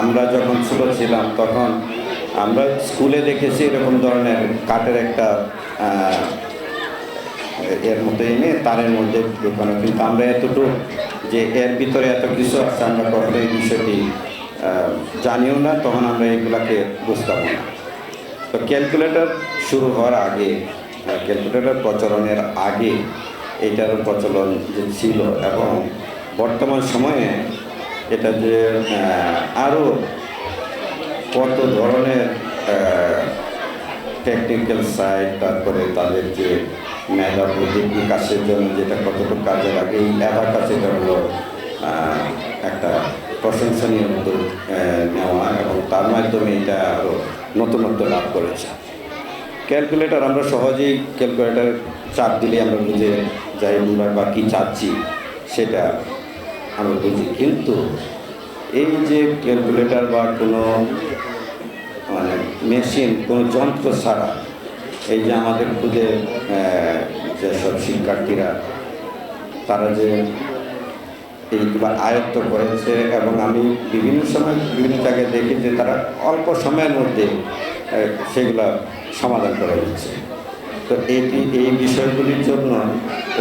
আমরা যখন ছোট ছিলাম, তখন আমরা স্কুলে দেখেছি এরকম ধরনের কাঠের একটা এর মধ্যে এনে তারের মধ্যে ঢুকানো। কিন্তু আমরা এতটুকু যে এর ভিতরে এত কিছু আছে, আমরা কখনো এই বিষয়টি জানিও না, তখন আমরা এগুলাকে বুঝতাম না। তো ক্যালকুলেটর শুরু হওয়ার আগে ক্যালকুলেটর প্রচলনের আগে এইটার প্রচলন যে ছিল এবং বর্তমান সময়ে এটা যে আরও কত ধরনের টেকনিক্যাল সাইড তারপরে তাদের যে মেধা বুদ্ধি বিকাশের জন্য যেটা কতটুকু কাজে লাগে, এই অ্যাবাকাস এটা হলো একটা প্রশংসনীয় উদ্যোগ নেওয়া এবং তার মাধ্যমে এটা আরও নতুনত্ব লাভ করেছে। ক্যালকুলেটর আমরা সহজেই, ক্যালকুলেটর চাপ দিলে আমরা বুঝে যাই আমরা বা কী চাচ্ছি, সেটা আমরা বুঝি কিন্তু এই যে ক্যালকুলেটর বা কোনো মানে মেশিন, কোনো যন্ত্র ছাড়া, এই যে আমাদের খুদে যেসব শিক্ষার্থীরা, তারা যে এইগুলো আয়ত্ত করেছে এবং আমি বিভিন্ন সময় বিভিন্ন জায়গায় দেখি যে তারা অল্প সময়ের মধ্যে সেগুলো সমাধান করে দিচ্ছে। তো এটি, এই বিষয়গুলির জন্য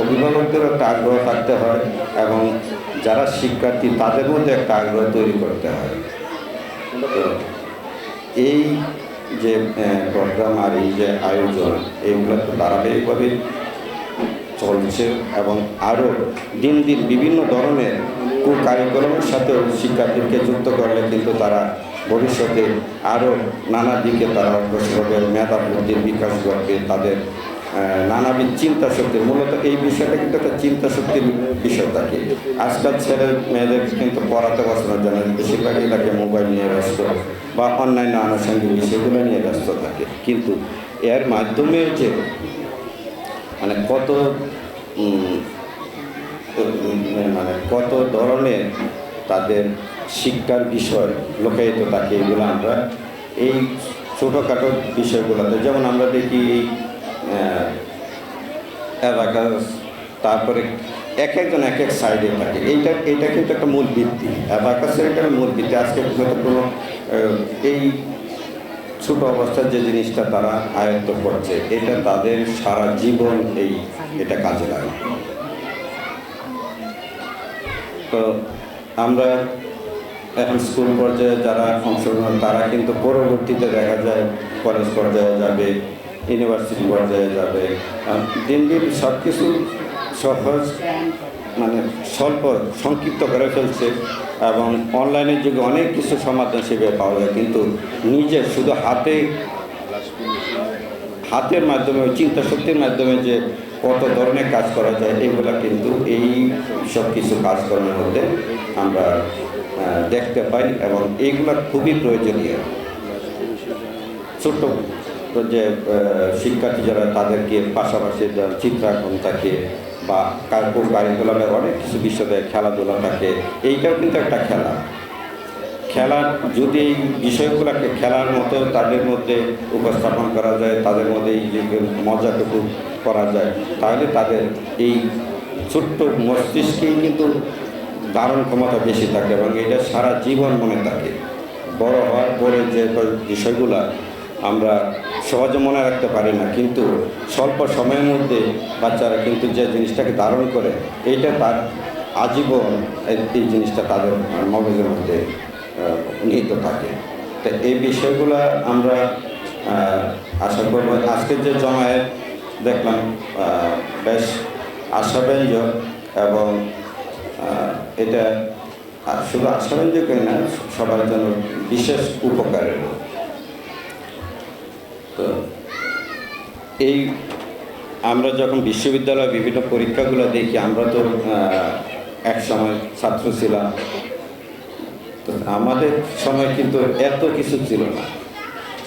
অভিভাবকদের একটা আগ্রহ থাকতে হয় এবং যারা শিক্ষার্থী, তাদের মধ্যে একটা আগ্রহ তৈরি করতে হয়। তো এই যে প্রোগ্রাম আর এই যে আয়োজন এইগুলো তো ধারাবাহিকভাবে চলছে এবং আরও দিন দিন বিভিন্ন ধরনের কুকারিকরমের সাথে শিক্ষার্থীকে যুক্ত করলে কিন্তু তারা ভবিষ্যতে আরও নানা দিকে তারা অগ্রসর হবে মেধা বুদ্ধির বিকাশ ঘটবে, তাদের নানাবিধ চিন্তা শক্তি মূলত এই বিষয়টা কিন্তু একটা চিন্তা শক্তির বিষয় থাকে। আজকাল ছেলে মেয়েদের কিন্তু পড়াতে বসানোর জন্য বেশিরভাগই তাকে মোবাইল নিয়ে ব্যস্ত বা অন্যান্য আনুষঙ্গিক বিষয়গুলো নিয়ে ব্যস্ত থাকে। কিন্তু এর মাধ্যমে যে মানে কত মানে কত ধরনের তাদের শিক্ষার বিষয় লোকায়িত থাকে, এগুলো আমরা এই ছোটোখাটো বিষয়গুলোতে, যেমন আমরা দেখি অ্যাবাকাস তারপরে এক একজন এক এক সাইডে থাকে। এইটা এটা কিন্তু একটা মূল ভিত্তি। অ্যাবাকাসের একটা মূল ভিত্তি। আজকে হয়তো কোনো এই ছোট অবস্থার যে জিনিসটা তারা আয়ত্ত করছে, এটা তাদের সারা জীবন এই, এটা কাজে লাগে। তো আমরা এখন স্কুল পর্যায়ে যারা অংশগ্রহণ তারা কিন্তু পরবর্তীতে দেখা যায় কলেজ পর্যায়ে যাবে ইউনিভার্সিটি পর্যায়ে যাবে। দিন দিন সব কিছু সহজ মানে স্বল্প, সংক্ষিপ্ত করে ফেলছে এবং অনলাইনের যুগে অনেক কিছু সমাধান সেভাবে পাওয়া যায়। কিন্তু নিজের শুধু হাতে, হাতের মাধ্যমে চিন্তা শক্তির মাধ্যমে যে কত ধরনের কাজ করা যায়, এগুলো কিন্তু এই সব কিছু কাজকর্মের মধ্যে আমরা দেখতে পাই এবং এইগুলো খুবই প্রয়োজনীয়। ছোট্ট যে শিক্ষার্থী যারা, তাদেরকে পাশাপাশি চিত্রাঙ্কন থাকে বা কার্পুর কারিকুলামে অনেক কিছু বিষয় দেয় খেলাধুলা থাকে, এইটাও কিন্তু একটা খেলা। খেলার যদি এই বিষয়গুলোকে খেলার মতো তাদের মধ্যে উপস্থাপন করা যায়, তাদের মধ্যে এই মজাটুকু করা যায়, তাহলে তাদের এই ছোট্ট মস্তিষ্কেই কিন্তু ধারণ ক্ষমতা বেশি থাকে এবং এটা সারা জীবন মনে থাকে। বড় হওয়ার পরে যে বিষয়গুলা আমরা সহজে মনে রাখতে পারি না। কিন্তু স্বল্প সময়ের মধ্যে বাচ্চারা কিন্তু যে জিনিসটাকে ধারণ করে, এইটা তার আজীবন এই- জিনিসটা তাদের মগজের মধ্যে নিহিত থাকে। তো এই বিষয়গুলো আমরা আশা করব। আজকের যে জমায়েত দেখলাম বেশ আশাব্যঞ্জক এবং এটা শুধু আশাব্যঞ্জকই না, সবার জন্য বিশেষ উপকারের এই আমরা যখন বিশ্ববিদ্যালয়ে বিভিন্ন পরীক্ষাগুলো দেখি, আমরা তো এক সময় ছাত্র ছিলাম। তো আমাদের সময় কিন্তু এত কিছু ছিল না।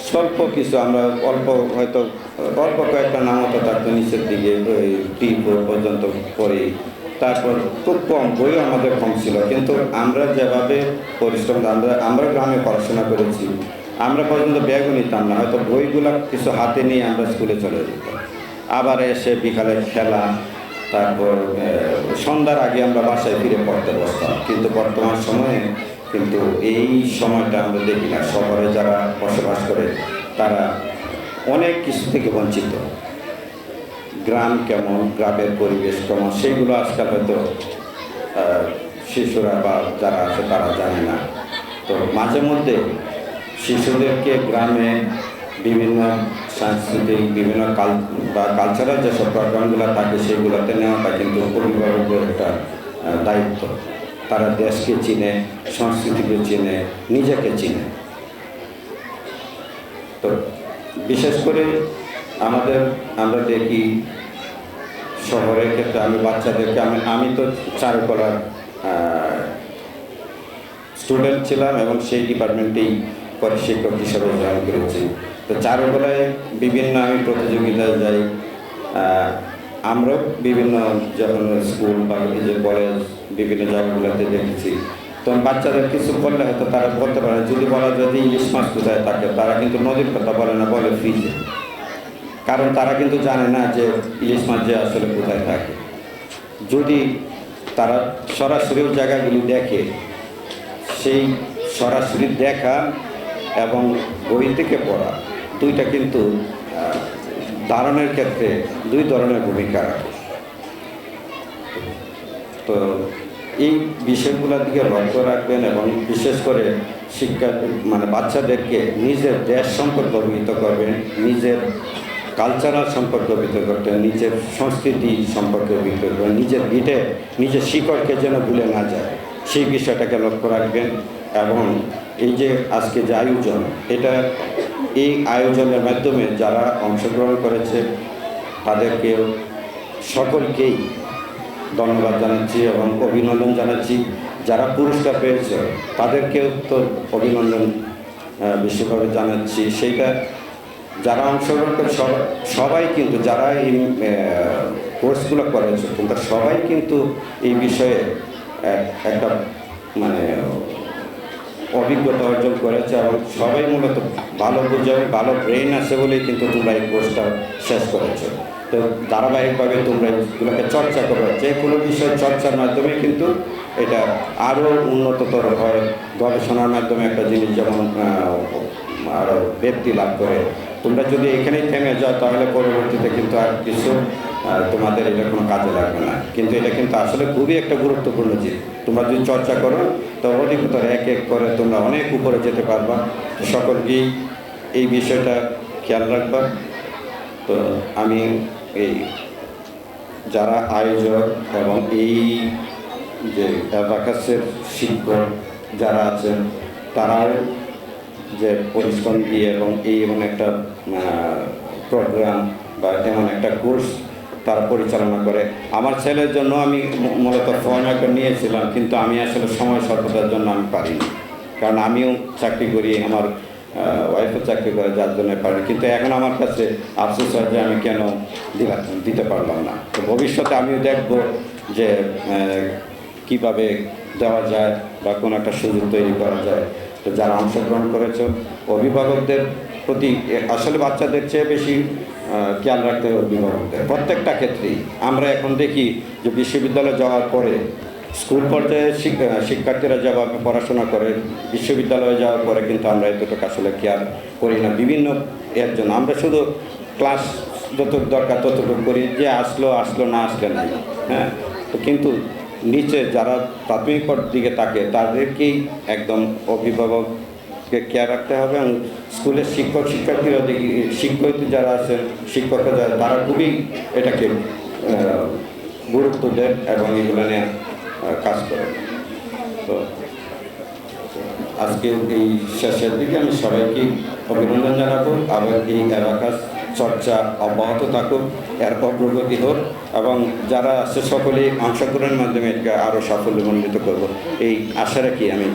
স্বল্প কিছু আমরা অল্প হয়তো, অল্প কয়েকটা নামতো থাকতো নিচের দিকে, ওই টি পর্যন্ত পড়ি তারপর খুব কম, বইও আমাদের কম ছিল। কিন্তু আমরা যেভাবে পরিশ্রম, আমরা আমরা গ্রামে পড়াশোনা করেছি আমরা পর্যন্ত ব্যাগও নিতাম না। হয়তো বইগুলো কিছু হাতে নিয়ে আমরা স্কুলে চলে যেতাম। আবার এসে বিকালে খেলা, তারপর সন্ধ্যার আগে আমরা বাসায় ফিরে পড়তে বসতাম। কিন্তু বর্তমান সময়ে কিন্তু এই সময়টা আমরা দেখি না। শহরে যারা বসবাস করে, তারা অনেক কিছু থেকে বঞ্চিত। গ্রাম কেমন, গ্রামের পরিবেশ কেমন, সেগুলো আজকাল হয়তো শিশুরা বা যারা আছে তারা জানে না। তো মাঝে মধ্যে শিশুদেরকে গ্রামে বিভিন্ন সাংস্কৃতিক, বিভিন্ন কাল বা কালচারাল যেসব প্রোগ্রামগুলো থাকে, সেগুলোতে নেওয়াটা কিন্তু অভিভাবকের একটা দায়িত্ব। তারা দেশকে চিনে, সংস্কৃতিকে চিনে, নিজেকে চিনে। তো বিশেষ করে আমাদের, আমরা দেখি শহরের ক্ষেত্রে আমি বাচ্চাদেরকে, আমি আমি তো চারুকলার স্টুডেন্ট ছিলাম এবং সেই ডিপার্টমেন্টেই পরে শিক্ষক হিসাবে জয়েন করেছি। তো চারুকলায় বিভিন্ন আমি প্রতিযোগিতায় যাই আমরাও বিভিন্ন যখন স্কুল বা যে কলেজ বিভিন্ন জায়গাগুলোতে দেখেছি। তখন বাচ্চাদের কিছু বললে হয়তো তারা বলতে পারে। যদি বলা যায় যে ইলিশ মাছ কোথায় থাকে, তারা কিন্তু নদীর কথা বলে না, বলে ফ্রিজে। কারণ তারা কিন্তু জানে না যে ইলিশ মাছ যে আসলে কোথায় থাকে। যদি তারা সরাসরি জায়গাগুলি দেখে, সেই সরাসরি দেখা এবং বই থেকে পড়া, দুইটা কিন্তু ধারণের ক্ষেত্রে দুই ধরনের ভূমিকা রাখে। তো এই বিষয়গুলোর দিকে লক্ষ্য রাখবেন এবং বিশেষ করে শিক্ষা মানে বাচ্চাদেরকে নিজের দেশ সম্পর্কে অভিহিত করবেন, নিজের কালচারাল সম্পর্কে অভিহিত করবেন নিজের সংস্কৃতি সম্পর্কে অভিহিত করবেন, নিজের গিটে, নিজের শিকড়কে যেন ভুলে না যায়। সেই বিষয়টাকে লক্ষ্য রাখবেন এবং এই যে আজকে যে আয়োজন, এটা এই আয়োজনের মাধ্যমে যারা অংশগ্রহণ করেছে, তাদেরকে সকলকেই ধন্যবাদ জানাচ্ছি এবং অভিনন্দন জানাচ্ছি। যারা পুরস্কার পেয়েছে, তাদেরকেও তো অভিনন্দন বিশেষভাবে জানাচ্ছি। সেইটা যারা অংশগ্রহণ করে, সব- সবাই কিন্তু যারা এই কোর্সগুলো করেছে তোমরা সবাই কিন্তু এই বিষয়ে একটা মানে অভিজ্ঞতা অর্জন করেছে এবং সবাই মূলত ভালো বুঝে ভালো ব্রেন আছে বলেই কিন্তু তোমরা এই কোর্সটা শেষ করেছ। তো ধারাবাহিকভাবে তোমরা এগুলোকে চর্চা করো। যে কোনো বিষয় চর্চার মাধ্যমে কিন্তু এটা আরও উন্নততর হয়। গবেষণার মাধ্যমে একটা জিনিস যেমন আরও ব্যক্তি লাভ করে। তোমরা যদি এখানেই থেমে যাও, তাহলে পরবর্তীতে কিন্তু আর কিছু তোমাদের এটা কোনো কাজে লাগবে না। কিন্তু এটা কিন্তু আসলে খুবই একটা গুরুত্বপূর্ণ জিনিস। তোমরা যদি চর্চা করো, তো অধিকতর এক এক করে তোমরা অনেক উপরে যেতে পারবা। সকলকেই এই বিষয়টা খেয়াল রাখবা। তো আমি এই যারা আয়োজক এবং এই যে অ্যাবাকাসের শিক্ষক যারা আছেন, তারাও যে পরিশ্রম দিয়ে এবং এই এমন একটা প্রোগ্রাম বা এমন একটা কোর্স তারা পরিচালনা করে। আমার ছেলের জন্য আমি মূলত ফর্মাকে নিয়েছিলাম, কিন্তু আমি আসলে সময় স্বল্পতার জন্য আমি পারিনি। কারণ আমিও চাকরি করি, আমার ওয়াইফও চাকরি করে, যার জন্য পারি কিন্তু এখন আমার কাছে আফসোস হয় যে আমি কেন দিতে পারলাম না। তো ভবিষ্যতে আমিও দেখব যে কীভাবে দেওয়া যায় বা কোনো একটা সুযোগ তৈরি করা যায়। তো যারা অংশগ্রহণ করেছে, অভিভাবকদের প্রতি আসলে বাচ্চাদের চেয়ে বেশি খেয়াল রাখতে হবে অভিভাবকদের। প্রত্যেকটা ক্ষেত্রেই। আমরা এখন দেখি যে বিশ্ববিদ্যালয়ে যাওয়ার পরে স্কুল পর্যায়ে শিক- শিক্ষার্থীরা যেভাবে পড়াশোনা করে, বিশ্ববিদ্যালয়ে যাওয়ার পরে কিন্তু আমরা এতটুকু আসলে খেয়াল করি না। বিভিন্ন এর জন্য আমরা শুধু ক্লাস যতটুকু দরকার ততটুকু করি, যে আসলো আসলো, না আসলে নাই। হ্যাঁ? তো কিন্তু নিচে যারা প্রাথমিক দিকে থাকে তাদেরকেই একদম অভিভাবককে কেয়ার রাখতে হবে এবং স্কুলের শিক্ষক, শিক্ষার্থীরা শিক্ষক যারা আছেন শিক্ষকরা যারা তারা খুবই এটাকে গুরুত্ব দেন এবং এগুলো নিয়ে কাজ করেন। তো আজকে এই শেষের দিকে আমি সবাইকে অভিনন্দন জানাব। আবার এই এলাকার চর্চা অব্যাহত থাকুক এর অগ্রগতি হোক এবং যারা আছে সকলেই অংশগ্রহণের মাধ্যমে আরও সাফল্যমণ্ডিত করব। এই আশা রাখি আমি।